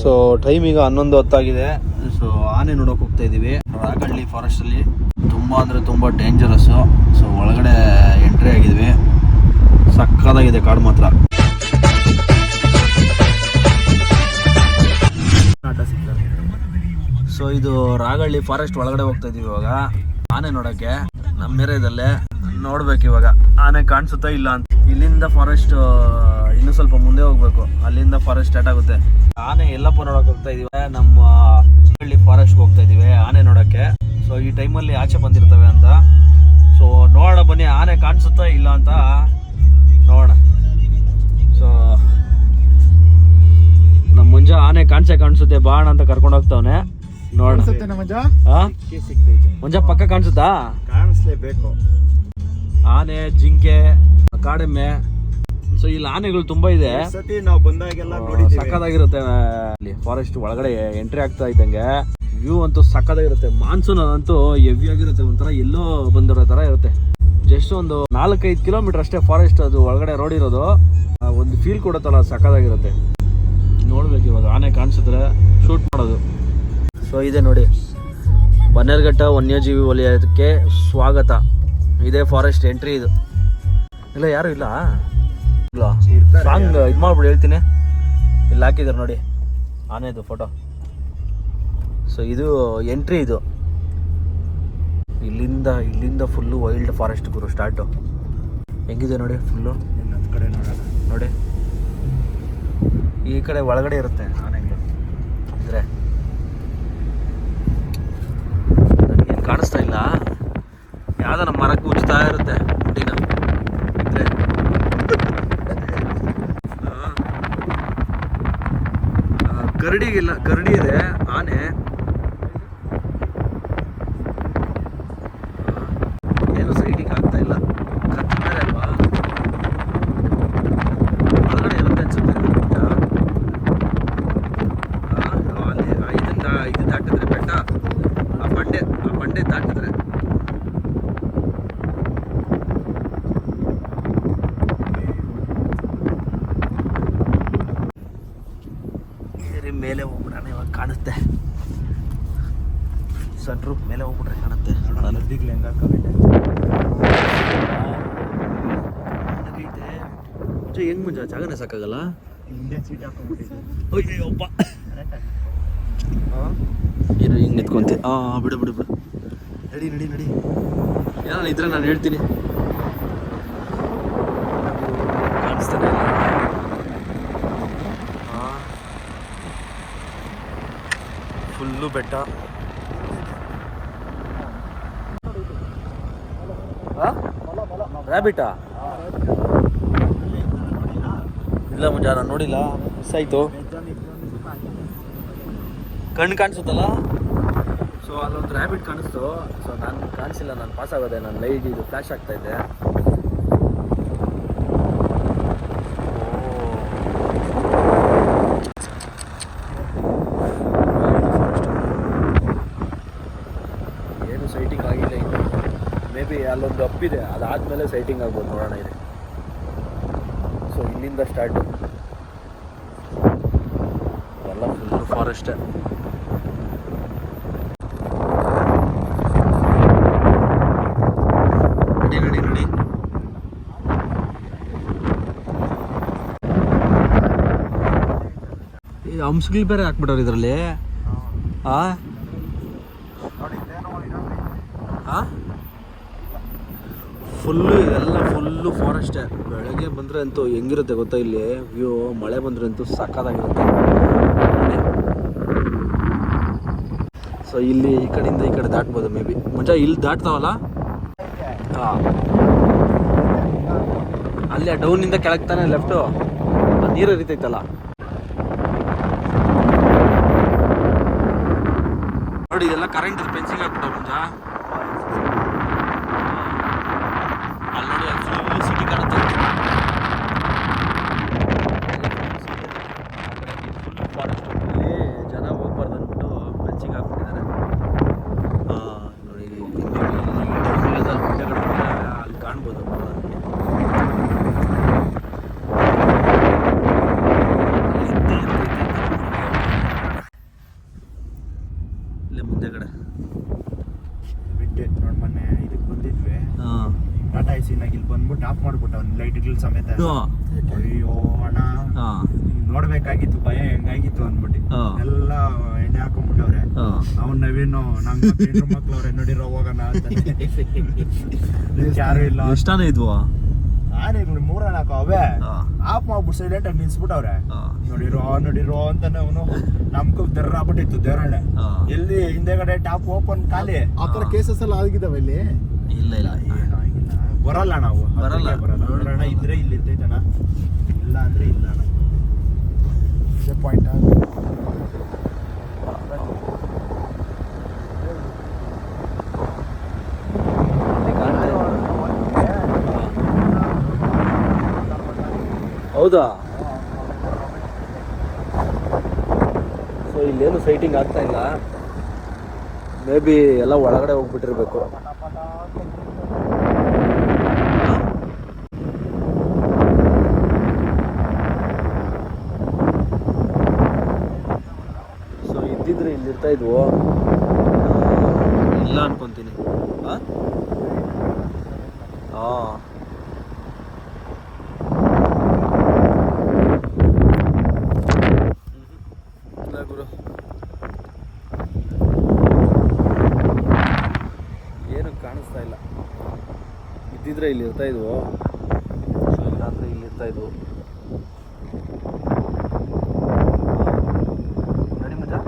So time ಈಗ ಹನ್ನೊಂದು ಹೊತ್ತಾಗಿದೆ. So ಆನೆ ನೋಡೋಕೆ ಹೋಗ್ತಾ ಇದ್ದೀವಿ ರಾಗಳ್ಳಿ ಫಾರೆಸ್ಟ್ ಅಲ್ಲಿ. ತುಂಬಾ ಅಂದ್ರೆ ತುಂಬಾ ಡೇಂಜರಸ್ ಸೊ ಒಳಗಡೆ ಎಂಟ್ರಿ ಆಗಿದ್ವಿ. ಸಕ್ಕದಾಗಿದೆ ಕಾಡು ಮಾತ್ರ. ಸೊ ಇದು ರಾಗಳ್ಳಿ ಫಾರೆಸ್ಟ್ ಒಳಗಡೆ ಹೋಗ್ತಾ ಇದೀವಿ ಇವಾಗ. ಆನೆ ನೋಡಕ್ಕೆ ನಮ್ಮ ಏರಿಯಾದಲ್ಲೇ ನೋಡ್ಬೇಕು ಇವಾಗ. ಆನೆ ಕಾಣಿಸುತ್ತಾ ಇಲ್ಲ ಅಂತ. ಇಲ್ಲಿಂದ ಫಾರೆಸ್ಟ್ ಇನ್ನೂ ಸ್ವಲ್ಪ ಮುಂದೆ ಹೋಗ್ಬೇಕು. ಅಲ್ಲಿಂದ ಫಾರೆಸ್ಟ್ ಸ್ಟಾರ್ಟ್ ಆಗುತ್ತೆ. ಆನೆ ಎಲ್ಲಪ್ಪ ನೋಡಕ್ ಹೋಗ್ತಾ ಇದೀವಿ. ನಮ್ಮ ಹಳ್ಳಿ ಫಾರೆಸ್ಟ್ ಹೋಗ್ತಾ ಇದೀವಿ ಆನೆ ನೋಡಕ್ಕೆ. ಸೊ ಈ ಟೈಮಲ್ಲಿ ಆಚೆ ಬಂದಿರ್ತವೆ ಅಂತ. ಸೊ ನೋಡೋಣ ಬನ್ನಿ ಆನೆ ಕಾಣಿಸುತ್ತಾ ಇಲ್ಲ ಅಂತ. ನೋಡೋಣ. ಸೊ ನಮ್ಮ ಮುಂಜ ಆನೆ ಕಾಣಿಸೆ ಕಾಣಿಸುತ್ತೆ. ಬಾಣ ಅಂತ ಕರ್ಕೊಂಡು ಹೋಗ್ತಾವನೆ. ನೋಡೋಣ? ಮುಂಜಾ ಪಕ್ಕ ಕಾಣಿಸುತ್ತಾ? ಕಾಣಿಸ್ಲೇಬೇಕು. ಆನೆ ಜಿಂಕೆ ಕಾಡೆಮ್ಮೆ. ಸೊ ಇಲ್ಲಿ ಆನೆಗಳು ತುಂಬಾ ಇದೆ. ಸತಿ ನಾವು ಬಂದಾಗೆಲ್ಲ ಸಕ್ಕದಾಗಿರುತ್ತೆ ಅಲ್ಲಿ ಫಾರೆಸ್ಟ್ ಒಳಗಡೆ ಎಂಟ್ರಿ ಆಗ್ತಾ ಇದ್ದಂಗೆ. ವ್ಯೂ ಅಂತೂ ಸಕ್ಕದಾಗಿರುತ್ತೆ ಮಾನ್ಸೂನ್ ಅಂತೂ ಹೆವಿ ಆಗಿರುತ್ತೆ. ಒಂಥರ ಎಲ್ಲೋ ಬಂದಿರೋ ತರ ಇರುತ್ತೆ. ಜಸ್ಟ್ ಒಂದು ನಾಲ್ಕೈದು ಕಿಲೋಮೀಟರ್ ಅಷ್ಟೇ ಫಾರೆಸ್ಟ್ ಅದು ಒಳಗಡೆ ರೋಡ್ ಇರೋದು. ಒಂದು ಫೀಲ್ ಕೊಡುತ್ತಲ್ಲ ಸಕ್ಕದಾಗಿರುತ್ತೆ ನೋಡ್ಬೇಕು ಇವಾಗ ಆನೆ ಕಾಣಿಸಿದ್ರೆ ಶೂಟ್ ಮಾಡೋದು. ಸೊ ಇದೆ ನೋಡಿ. ಬನ್ನೇರ್ಘಟ್ಟ ವನ್ಯಜೀವಿ ವಲಯಕ್ಕೆ ಸ್ವಾಗತ. ಇದೇ ಫಾರೆಸ್ಟ್ ಎಂಟ್ರಿ ಇದು. ಇಲ್ಲ ಯಾರು ಇಲ್ಲ? ಸಾಂಗ್ ಇದು ಮಾಡ್ಬಿಡಿ ಹೇಳ್ತೀನಿ. ಇಲ್ಲಿ ಹಾಕಿದ್ರು ನೋಡಿ. ಆನೆದು ಫೋಟೋ ಸೊ ಇದು ಎಂಟ್ರಿ ಇದು. ಇಲ್ಲಿಂದ ಇಲ್ಲಿಂದ ಫುಲ್ಲು ವೈಲ್ಡ್ ಫಾರೆಸ್ಟ್ ಗುರು ಸ್ಟಾರ್ಟು ಹೆಂಗಿದೆ ನೋಡಿ ಫುಲ್ಲು ಕಡೆ ನೋಡೋಣ. ನೋಡಿ. ಈ ಕಡೆ ಒಳಗಡೆ ಇರುತ್ತೆ ಆನೆಗಳು. ಅಂದರೆ ನನಗೇನು ಕಾಣಿಸ್ತಾ ಇಲ್ಲ. ಯಾವ್ದಾರ ಮರಕ್ಕೆ ಉಜ್ತಾ ಇರುತ್ತೆ ಹುಟ್ಟಿನ ಇದ್ರೆ ಆ. ಆ, ಕರಡಿಗಿಲ್ಲ ಕರಡಿ ಇದೆ ಆನೆ ಆ, ಏನು ಸೈಡಿಗೆ ಆಗ್ತಾ ಇಲ್ಲ ಕತ್ತಿ ಬೇರೆ ಅಲ್ವಾ ಒಳಗಡೆ ಇರುತ್ತೆ ಅನ್ಸುತ್ತೆ ನಿಜ. ಆ, ಅಲ್ಲಿ ಆ ಇದನ್ನ ಇದು ದಾಟಿದ್ರೆ ಬೆಟ್ಟ ಆ ಬಂಡೆ ಆ ಬಂಡೆ ದಾಟಿದ್ರೆ ಏರಿ ಮೇಲೆ ಹೋಗ್ಬಿಡೋಣ ಇವಾಗ ಕಾಣುತ್ತೆ ಸನ್ ರೂಫ್ ಮೇಲೆ ಹೋಗ್ಬಿಟ್ರೆ ಕಾಣುತ್ತೆ ನೋಡೋಣ ನದಿಗ್ಲೆ ಹೆಂಗ್ ಹಾಕಬೇಕೆ ಆಗೈತೆ ಮುಂಚೆ ಹೆಂಗ್ ಮುಂಚೆ ಜಾಗನೇ ಸಾಕಾಗಲ್ಲ? ಅಯ್ಯಪ್ಪ ಇರು ಹಿಂಗೆ ನಿಂತ್ಕೊಂತಿ. ಆ ಬಿಡು ಬಿಡು ಬಿಡು. ನಡಿ ನಡಿ ನಡಿ. ಏನೋ ಇದ್ರೆ ನಾನು ಹೇಳ್ತೀನಿ. ಕಾಣಿಸ್ತಾನೆ ಫುಲ್ಲು ಬೆಟ್ಟ. ರ್ಯಾಬಿಟಾ ಇಲ್ಲ ಮುಂಜಾನ ನೋಡಿಲ್ಲ. ಮಿಸ್ ಆಯ್ತು. ಕಣ್ಣು ಕಾಣಿಸುತ್ತಲ್ಲ? ಸೊ ಅಲ್ಲೊಂದು ರ್ಯಾಬಿಟ್ ಕಾಣಿಸ್ತು. ಸೊ ನಾನು ಕಾಣಿಸಿಲ್ಲ, ನಾನು ಪಾಸ್ ಆಗೋದೆ. ನಾನು ಲೈಟ್ ಇದು ಫ್ಲ್ಯಾಶ್ ಆಗ್ತಾ ಇದೆ. ಏನು ಸೈಟಿಂಗ್ ಆಗಿಲ್ಲ ಇನ್ನು. ಮೇ ಬಿ ಅಲ್ಲೊಂದು ಅಪ್ಪಿದೆ ಅದಾದಮೇಲೆ ಸೈಟಿಂಗ್ ಆಗ್ಬೋದು ನೋಡೋಣ ಇದೆ. ಇಲ್ಲಿಂದ ಸ್ಟಾರ್ಟು ಎಲ್ಲ ಫುಲ್ ಫಾರೆಸ್ಟ್ ಅಂಶಗಳು ನಡಿ ನಡಿ ಈ ಹಂಸ್ಗಳು ಬೇರೆ ಹಾಕ್ಬಿಟ್ಟವ್ರು ಇದರಲ್ಲಿ. ಆ? ಫುಲ್ಲು, ಇದೆಲ್ಲ ಫುಲ್ಲು ಫಾರೆಸ್ಟೇ ಬೆಳಗ್ಗೆ ಬಂದರೆ ಅಂತೂ ಹೆಂಗಿರುತ್ತೆ ಗೊತ್ತಾ ಇಲ್ಲಿ? ವ್ಯೂ ಮಳೆ ಬಂದರೆ ಅಂತೂ ಸಕ್ಕದಾಗಿರುತ್ತೆ ಸೊ ಇಲ್ಲಿ ಈ ಕಡೆಯಿಂದ ಈ ಕಡೆ ದಾಟ್ಬೋದು ಮೇ ಬಿ ಮುಂಚೆ ಇಲ್ಲಿ ದಾಟ್ತಾವಲ್ಲ? ಹಾಂ. ಅಲ್ಲೇ ಡೌನಿಂದ ಕೆಳಗೆ ತಾನೆ ಲೆಫ್ಟು ನೀರು ಹರಿತೈತಲ್ಲ. ನೋಡಿ, ಇದೆಲ್ಲ ಕರೆಂಟ್ ಪೆನ್ಸಿಂಗ್ ಹಾಕ್ಬಿಟ್ಟ ಮುಂಚ ಅಲ್ಲಿ ನೋಡಿ ಅಲ್ಲಿ ಫುಲ್ ಸಿಟಿ ಕಾಣುತ್ತೆ ಫುಲ್ ಫಾರೆಸ್ಟ್ ಅಲ್ಲಿ ಜನ ಹೋಗ್ಬಾರ್ದು ಅಂದ್ಬಿಟ್ಟು ಫೆನ್ಸಿಂಗ್ ಹಾಕ್ಬಿಟ್ಟಿದ್ದಾರೆ ಆ, ನೋಡಿ ಇಲ್ಲಿ full ಇದೆ, ಗುಡ್ಡಗಳು ಇದೆ, ಅಲ್ಲಿ ಕಾಣ್ಬೋದು ನೋಡೋದಕ್ಕೆ. ಇದ್ದೇ ಇರ್ತೈತೆ ಅಂತ ನೋಡಿ. ಲೈಟ್ಗಳು ಸಮೇತ ಅಯ್ಯೋ ಅಣ್ಣ ಹಿಂಗ್ ನೋಡ್ಬೇಕಾಗಿತ್ತು ಅನ್ಬಿಟ್ಟು. ಅಂದ್ಬಿಟ್ಟು. ಎಲ್ಲ ಎಣ್ಣೆ ಹಾಕೊಂಡ್ಬಿಟ್ಟವ್ರೆ. ಅವ್ನ ನವೀನು ನಂಗ್ ಮಕ್ಳು ಅವ್ರೆ ನೋಡಿರೋ ಹೋಗೋಣ ಅಂತ. ಯಾರು ಇಲ್ಲ. ಎಷ್ಟಾನ ಇದ್ವು? ಆನೆ ಮೂರ ನಾಲ್ಕು ಅವೇ. ಆಫ್ ಮಾಡ್ಬಿಟ್ಟು ಸೈಲೆಂಟ್ ಆಗಿ ನಿಲ್ಸ್ಬಿಟ್ಟವ್ರೆ. ನೋಡಿರೋ ನೋಡಿರೋ ಅಂತಾನೆ ಅವನು. ನಮ್ಗೂ ದರ್ರ ಆಗ್ಬಿಟ್ಟಿತ್ತು ದೇವರಳ್ಳೆ. ಎಲ್ಲಿ ಹಿಂದೆಗಡೆ ಟಾಪ್ ಓಪನ್ ಖಾಲಿ. ಆ ತರ ಕೇಸಸ್ ಎಲ್ಲ ಆಗಿದಾವೆ ಇಲ್ಲಿ? ಇಲ್ಲ ಇಲ್ಲ. ಬರಲ್ಲ ನಾವು. ಬರಲ್ಲ. ಬರಲ್ಲ. ನೋಡೋಣ ಇದ್ರೆ ಇಲ್ಲಿ ಇರ್ತೈತಣ ಇಲ್ಲ ಅಂದ್ರೆ ಇಲ್ಲ ಅಣ್ಣ. ಇದೇ ಪಾಯಿಂಟ್ ಹೌದಾ? ಸೊ ಇಲ್ಲೇನು ಸೈಟಿಂಗ್ ಆಗ್ತಾ ಇಲ್ಲ. ಮೇ ಬಿ ಎಲ್ಲ ಒಳಗಡೆ ಹೋಗ್ಬಿಟ್ಟಿರ್ಬೇಕು ಸೊ ಇದ್ದಿದ್ರೆ ಇರ್ತಾ ಇದ್ವು? ಇಲ್ಲ ಅನ್ಕೊಂತೀನಿ. ಹಾಂ ಹಾಂ ಇಲ್ಲ ಗುರು. ಏನು ಕಾಣಿಸ್ತಾ ಇಲ್ಲ. ಇದ್ದಿದ್ರೆ ಇಲ್ಲಿ ಇರ್ತಾ ಇದ್ವು ಸೊ ಇಲ್ಲಾಂದ್ರೆ ಇಲ್ಲಿ ಇರ್ತಾ ಇದ್ವು ನಡಿ ಮಜಾ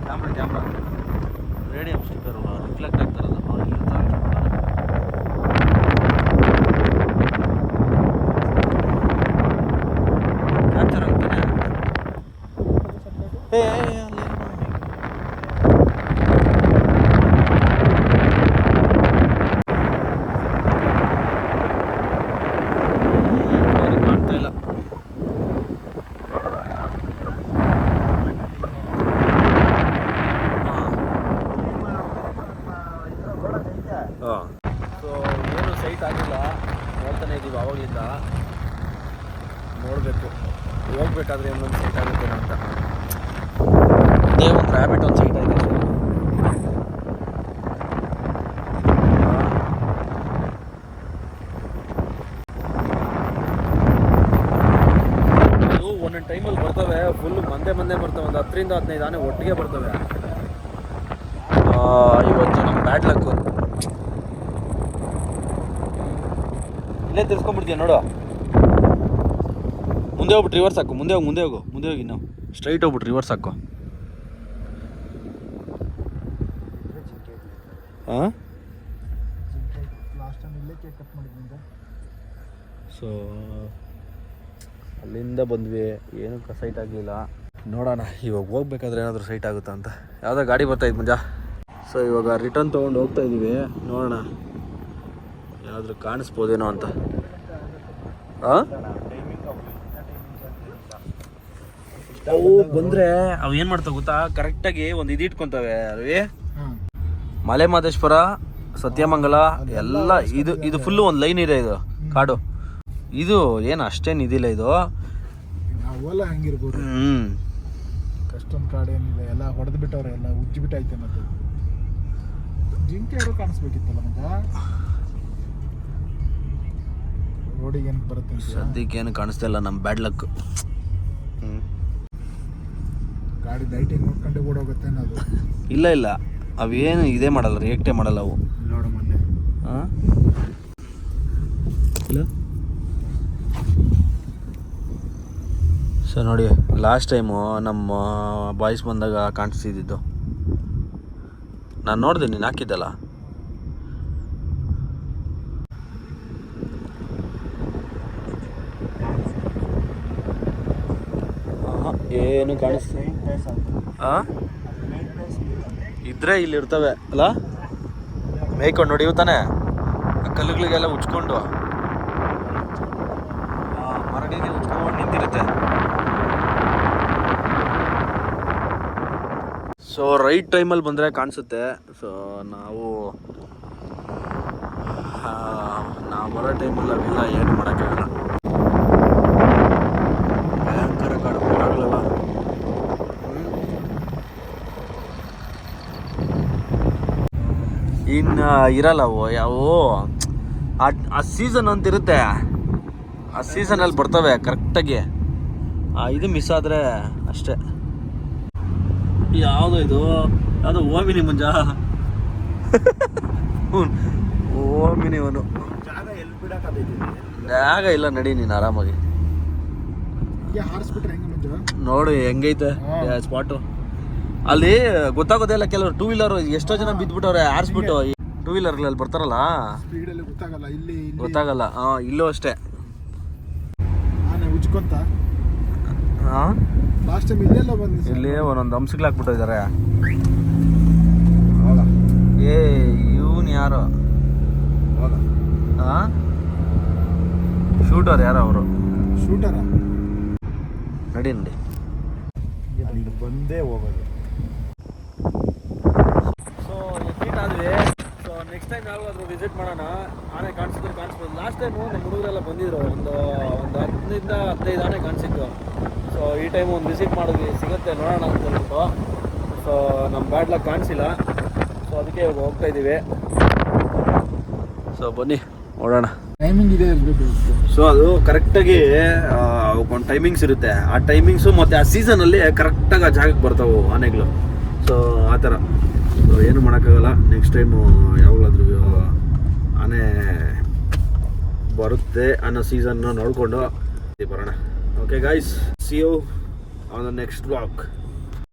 camera camera radium sticker reflect ಆಗ್ತಾರಲ್ಲ ಅವ್ರು ಇಲ್ಲಿ ಇರ್ತಾವೆ ಕ್ಯಾಪ್ಚರ್ ಆಗ್ತಾನೆ ಏ ಏ, ಏ, ಅಲ್ಲಿ ಅವ್ರಿಗೆ ಕಾಣ್ತಾ ಇಲ್ಲ ಸೊ ಏನು ಸೈಟ್ ಆಗಿಲ್ಲ ನೋಡ್ತಾನೆ ಇದ್ದೀವಿ ಆವಾಗಲಿಂದ ನೋಡಬೇಕು ಹೋಗ್ಬೇಕಾದ್ರೆ ಇನ್ನೊಂದು ಸೈಟ್ ಆಗುತ್ತೆ ಅಂತ. ಅದೇ ಒಂದು ರ್ಯಾಬಿಟ್ ಒಂದು ಸೈಟ್ ಆಗಿದೆ. ಒಂದೊಂದು ಟೈಮಲ್ಲಿ ಬರ್ತವೆ ಫುಲ್ ಮಂದೆ ಮಂದೆ ಬರ್ತವೆ ಒಂದು ಹತ್ತರಿಂದ ಹದಿನೈದು ಆನೆ ಒಟ್ಟಿಗೆ ಬರ್ತವೆ. ಇವತ್ತು ನಮ್ಮ ಬ್ಯಾಡ್ ಲಕ್ಕು ಇಲ್ಲೇ ತಿರ್ಸ್ಕೊಂಡ್ಬಿಡ್ತೀಯ ನೋಡು. ಮುಂದೆ ಹೋಗ್ಬಿಟ್ಟು ರಿವರ್ಸ್ ಹಾಕು. ಮುಂದೆ ಹೋಗಿ, ಮುಂದೆ ಹೋಗು, ಮುಂದೆ ಹೋಗಿ ನಾವು ಸ್ಟ್ರೈಟ್ ಹೋಗ್ಬಿಟ್ಟು ರಿವರ್ಸ್ ಹಾಕು. ಸೊ ಅಲ್ಲಿಂದ ಬಂದ್ವಿ. ಏನು ಸೈಟ್ ಆಗಲಿಲ್ಲ. ನೋಡೋಣ, ಇವಾಗ ಹೋಗ್ಬೇಕಾದ್ರೆ ಏನಾದರೂ ಸೈಟ್ ಆಗುತ್ತಾ ಅಂತ. ಯಾವುದೋ ಗಾಡಿ ಬರ್ತಾ ಇತ್ತು ಮುಂಜಾ. ಸೊ ಇವಾಗ ರಿಟರ್ನ್ ತೊಗೊಂಡು ಹೋಗ್ತಾ ಇದ್ದೀವಿ ನೋಡೋಣ. ಏನಾದರೂ ಕಾಣಿಸ್ಬೋದೇನೋ ಅಂತ. ಹಾಂ ಅವು ಬಂದ್ರೆ ಅವು ಏನು ಮಾಡ್ತಾವ ಗೊತ್ತಾ? ಕರೆಕ್ಟಾಗಿ ಒಂದು ಇದು ಇಟ್ಕೊಂತಾವೆ ಅಲ್ವೇ? ಮಲೆ ಮಾದೇಶ್ವರ ಸತ್ಯಮಂಗಲ ಎಲ್ಲ ಇದು ಇದು ಫುಲ್ ಒಂದು ಲೈನ್ ಇದೆ ಇದು ಕಾಡು. ಇದು ಏನು ಅಷ್ಟೇನು ಇದಿಲ್ಲ ಇದು? ನಾವೆಲ್ಲ ಹಂಗಿರ್ಬೋದು. ಹ್ಞೂ ಕಷ್ಟೊಂದು ಕಾಡು ಏನಿಲ್ಲ ಎಲ್ಲ ಹೊಡೆದು ಬಿಟ್ಟವ್ರೆ ಎಲ್ಲ ಉಜ್ಜಿ ಬಿಟ್ಟೈತೆ ಮತ್ತೆ. ಜಿಂಕೆ ಯಾರೋ ಕಾಣಿಸ್ಬೇಕಿತ್ತಲ್ಲ ಮಗ? ರೋಡಿಗೆ ಏನಕ್ಕೆ ಬರುತ್ತೆ? ಸದ್ಯಕ್ಕೆ ಏನು ಕಾಣಿಸ್ತಾ ಇಲ್ಲ ನಮ್ಮ ಬ್ಯಾಡ್ ಲಕ್ ಹ್ಞೂ ಗಾಡಿ ಲೈಟಿಂಗ್ ನೋಡ್ಕೊಂಡೆ ಓಡೋಗುತ್ತೆ ಅನ್ನೋದು. ಇಲ್ಲ ಇಲ್ಲ. ಅವೇನು ಇದೇ ಮಾಡಲ್ಲ ರಿಯಾಕ್ಟೇ ಮಾಡಲ್ಲ ಅವು. ನೋಡು ಮೊನ್ನೆ. ಹಾಂ ಇಲ್ಲ ಸೊ ನೋಡಿ ಲಾಸ್ಟ್ ಟೈಮು ನಮ್ಮ ಬಾಯ್ಸ್ ಬಂದಾಗ ಕಾಣಿಸ್ತಿದ್ದಿದ್ದು. ನಾನು ನೋಡಿದೆ ನೀನು ಹಾಕಿದ್ದಲ್ಲ? ಏನು ಕಾಣಿಸ್ತು? ಹಾಂ ಇದ್ರೆ ಇಲ್ಲಿ ಇರ್ತವೆ, ಅಲ್ಲ? ಮೇಯ್ಕೊಂಡು ನೋಡಿ ತಾನೆ ಕಲ್ಲುಗಳಿಗೆಲ್ಲ ಉಚ್ಕೊಂಡು. ಮರಗಳಿಗೆ ಉಚ್ಕೊಂಡು ನಿಂತಿರುತ್ತೆ. ಸೊ ರೈಟ್ ಟೈಮಲ್ಲಿ ಬಂದರೆ ಕಾಣಿಸುತ್ತೆ. ಸೊ ನಾವು ನಾವು ಬರೋ ಟೈಮಲ್ಲಿ ಅವೆಲ್ಲ ಏನು ಮಾಡೋಕ್ಕಾಗಲ್ಲ ಭಯಂಕರ ಕಾಡು ಮರಗಳೆಲ್ಲ ಇನ್ನು ಇರಲ್ಲ ಅವು ಯಾವ ಆ ಸೀಸನ್ ಅಂತ ಇರುತ್ತೆ ಆ ಸೀಸನಲ್ಲಿ ಬರ್ತವೆ ಕರೆಕ್ಟಾಗಿ ಆ ಇದು ಮಿಸ್ ಆದರೆ ಅಷ್ಟೇ. ಯಾವುದು ಇದು? ಯಾವುದು ಓಮಿನಿ ಮುಂಜ? ಓಮಿನಿ ಅವನು. ಜಾಗ ಇಲ್ಲ ನಡಿ ನೀನು ಆರಾಮಾಗಿ. ನೋಡು ಹೆಂಗೈತೆ. ಸ್ಪಾಟು ಅಲ್ಲಿ ಗೊತ್ತಾಗೋದೇ ಇಲ್ಲ ಕೆಲವರು ಟೂ ವೀಲರ್ ಎಷ್ಟೋ ಜನ ಬಿದ್ಬಿಟ್ಟವ್ರೆ ಆರಿಸ್ಬಿಟ್ಟು ಟೂ ವೀಲರ್ಗಳಲ್ಲಿ ಬರ್ತಾರಲ್ಲ? ಸ್ಪೀಡಲ್ಲಿ ಗೊತ್ತಾಗಲ್ಲ ಇಲ್ಲಿ ಇಲ್ಲಿ. ಗೊತ್ತಾಗಲ್ಲ. ಹಾಂ ಇಲ್ಲೂ ಅಷ್ಟೇ. ಆನೆ ಉಜ್ಕೊಂತ? ಹಾಂ ಲಾಸ್ಟ್ ಟೈಮ್ ಇಲ್ಲೆಲ್ಲ ಬಂದು ಇಲ್ಲಿ ಒಂದೊಂದು ಅಂಶಗಳು ಹಾಕ್ಬಿಟ್ಟಿದ್ದಾರೆ. ಹೋಗ ಏ ಇವನು ಯಾರು? ಹೋಗ ಹಾಂ ಶೂಟರ್ ಯಾರು ಅವರು? ಶೂಟರ ನಡಿ ನಡಿ ಅಲ್ಲಿ ಬಂದೇ ಹೋಗೋದು ಸೊ ಮೀಟ್ ಆದ್ವಿ ಸೊ ನೆಕ್ಸ್ಟ್ ಟೈಮ್ ಯಾವಾಗಾದ್ರೂ ವಿಸಿಟ್ ಮಾಡೋಣ ಆನೆ ಕಾಣಿಸಿದ್ರೆ ಕಾಣಿಸ್ಬೋದು. ಲಾಸ್ಟ್ ಟೈಮು ನಮ್ಮ ಹುಡುಗರೆಲ್ಲ ಬಂದಿದ್ರು ಒಂದು ಒಂದು ಹತ್ತರಿಂದ ಹದಿನೈದು ಆನೆ ಕಾಣಿಸಿತ್ತು. ಸೊ ಈ ಟೈಮ್ ಒಂದು ವಿಸಿಟ್ ಮಾಡಿದ್ವಿ ಸಿಗುತ್ತೆ ನೋಡೋಣ ಅಂತ ಹೇಳ್ಬಿಟ್ಟು ಸೊ ನಮ್ಮ ಬ್ಯಾಡ್ಲಾಗ ಕಾಣಿಸಿಲ್ಲ. ಸೊ ಅದಕ್ಕೆ ಇವಾಗ ಹೋಗ್ತಾ ಇದ್ದೀವಿ ಸೊ ಬನ್ನಿ ನೋಡೋಣ. ಟೈಮಿಂಗ್ ಇದೆ ಸೊ ಅದು ಕರೆಕ್ಟಾಗಿ ಒಂದು ಟೈಮಿಂಗ್ಸ್ ಇರುತ್ತೆ. ಆ ಟೈಮಿಂಗ್ಸು ಮತ್ತು ಆ ಸೀಸನಲ್ಲಿ ಕರೆಕ್ಟಾಗಿ ಆ ಜಾಗಕ್ಕೆ ಬರ್ತಾವೆ ಆನೆಗಳು. ಸೊ ಆ ಥರ. ಸೊ ಏನು ಮಾಡೋಕ್ಕಾಗಲ್ಲ. ನೆಕ್ಸ್ಟ್ ಟೈಮು ಯಾವಾಗಲಾದ್ರೂ ಆನೆ ಬರುತ್ತೆ ಅನ್ನೋ ಸೀಸನ್ನ ನೋಡಿಕೊಂಡು ಬರೋಣ. Okay guys see you on the next blog